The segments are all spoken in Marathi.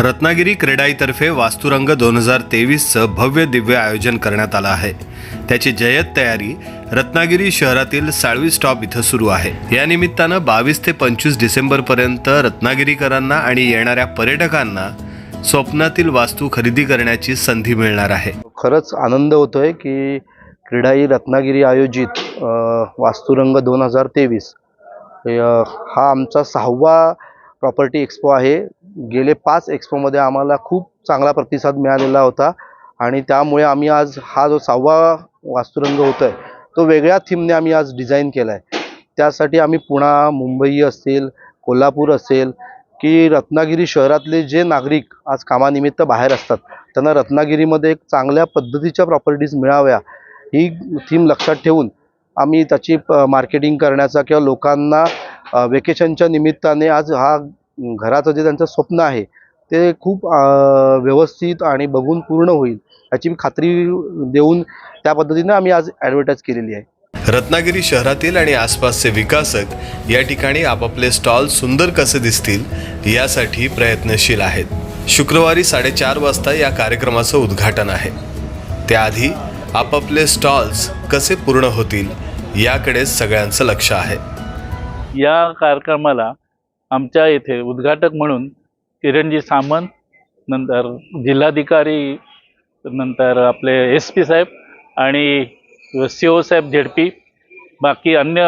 रत्नागिरी क्रेडाईतर्फे वास्तुरंग दोन हजार तेवीसचं भव्य दिव्य आयोजन करण्यात आलं आहे. त्याची जयत तयारी रत्नागिरी शहरातील साळवी स्टॉप इथं सुरू आहे. या निमित्तानं बावीस ते पंचवीस डिसेंबरपर्यंत रत्नागिरीकरांना आणि येणाऱ्या पर्यटकांना स्वप्नातील वास्तू खरेदी करण्याची संधी मिळणार आहे. खरंच आनंद होतो आहे की क्रीडाई रत्नागिरी आयोजित वास्तुरंग दोन हजार तेवीस हा आमचा सहावा प्रॉपर्टी एक्सपो आहे. गेले पाच एक्सपोमध्ये आम्हाला खूप चांगला प्रतिसाद मिळालेला होता. आणि त्यामुळे आम्ही आज हा जो सहावा वास्तुरंग होतो आहे तो वेगळ्या थीमने आम्ही आज डिझाईन केला आहे त्यासाठी आम्ही पुणा मुंबई असेल कोल्हापूर असेल की रत्नागिरी शहरातले जे नागरिक आज कामानिमित्त बाहेर असतात त्यांना रत्नागिरीमध्ये एक चांगल्या पद्धतीच्या प्रॉपर्टीज मिळाव्या ही थीम लक्षात ठेवून आम्ही त्याची मार्केटिंग करण्याचा किंवा लोकांना वेकेशनच्या निमित्ताने आज हा घराचं जे त्यांचं स्वप्न आहे ते खूप व्यवस्थित आणि बघून पूर्ण होईल याची खात्री देऊन त्या पद्धतीने आम्ही आज ॲडव्हर्टाईज केलेली आहे. रत्नागिरी शहरातील आणि आसपासचे विकासक या ठिकाणी आपापले स्टॉल सुंदर कसे दिसतील यासाठी प्रयत्नशील आहेत. शुक्रवारी साडेचार वाजता या कार्यक्रमाचं उद्घाटन आहे. त्याआधी आपापले स्टॉल्स कसे पूर्ण होतील याकडेच सगळ्यांचं लक्ष आहे. या कार्यक्रमाला आमच्या येथे उद्घाटक म्हणून किरणजी सामंत नंतर जिल्हाधिकारी नंतर आपले एस पी साहेब आणि सी ओ साहेब झेडपी बाकी अन्य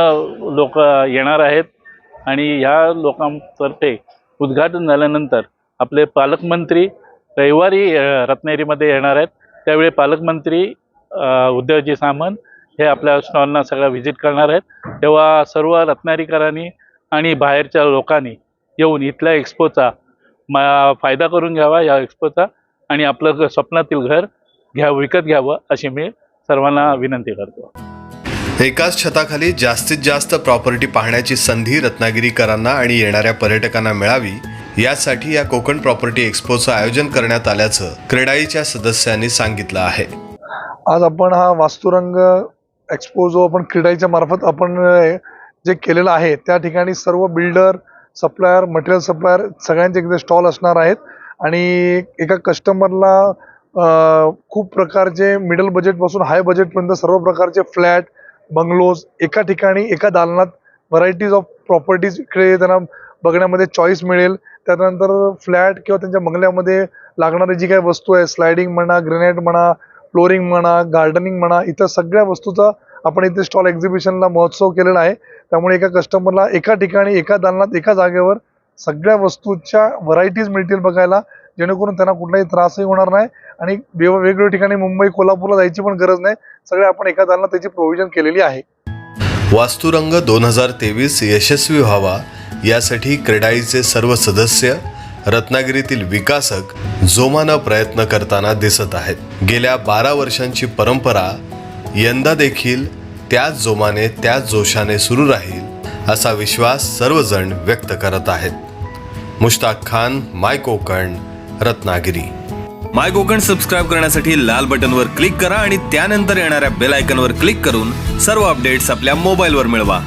लोक येणार आहेत आणि ह्या लोकांतर्फे उद्घाटन झाल्यानंतर आपले पालकमंत्री रविवारी रत्नागिरीमध्ये येणार आहेत. त्यावेळी पालकमंत्री उद्धवजी सामंत हे आपल्या स्टॉलना सगळं व्हिजिट करणार आहेत. तेव्हा सर्व रत्नागिरीकरांनी आणि बाहेरच्या लोकांनी येऊन इथल्या एक्सपोचा मा फायदा करून घ्यावा या एक्सपोचा आणि आपलं स्वप्नातील घर घ्या विकत घ्यावं अशी मी सर्वांना विनंती करतो. एकाच छताखाली जास्तीत जास्त प्रॉपर्टी पाहण्याची संधी रत्नागिरीकरांना आणि येणाऱ्या पर्यटकांना मिळावी यासाठी या कोकण प्रॉपर्टी एक्सपोचं आयोजन करण्यात आल्याचं क्रेडाईच्या सदस्यांनी सांगितलं आहे. आज आपण हा वास्तुरंग एक्सपो जो आपण क्रीडाईच्या मार्फत आपण जे केलेलं आहे त्या ठिकाणी सर्व बिल्डर सप्लायर मटेरियल सप्लायर सगळ्यांचे एकदा स्टॉल असणार आहेत. आणि एका कस्टमरला खूप प्रकारचे मिडल बजेटपासून हाय बजेटपर्यंत सर्व प्रकारचे फ्लॅट बंगलोज एका ठिकाणी एका दालनात व्हरायटीज ऑफ प्रॉपर्टीज इकडे त्यांना बघण्यामध्ये चॉईस मिळेल. त्यानंतर फ्लॅट किंवा त्यांच्या बंगल्यामध्ये लागणारी जी काही वस्तू आहे स्लायडिंग म्हणा ग्रेनाईट म्हणा फ्लोरिंग म्हणा गार्डनिंग म्हणा इतर सगळ्या वस्तूचा आपण इथे स्टॉल एक्झिबिशनला महोत्सव केलेला आहे. त्यामुळे एका कस्टमरला एका ठिकाणी एका दालनात एका जागेवर सगळ्या वस्तूच्या व्हरायटीज मिळतील बघायला जेणेकरून त्यांना कुठलाही त्रासही होणार नाही. आणि वेग- वेगवेगळ्या ठिकाणी मुंबई कोल्हापूरला जायची पण गरज नाही. सगळे आपण एका दालनात त्याची प्रोव्हिजन केलेली आहे. वास्तुरंग दोन हजार तेवीस यशस्वी व्हावा यासाठी क्रेडाईचे सर्व सदस्य रत्नागिरीतील विकासक जोमानं प्रयत्न करताना दिसत आहेत. गेल्या बारा वर्षांची परंपरा यंदा देखील त्याच जोमाने त्याच जोशाने सुरू राहील असा विश्वास सर्वजण व्यक्त करत आहेत. Mushtaq Khan my Konkan Ratnagiri. My Konkan subscribe करण्यासाठी लाल बटनवर क्लिक करा आणि त्यानंतर येणाऱ्या बेल आयकनवर क्लिक करून सर्व अपडेट्स आपल्या मोबाईलवर मिळवा.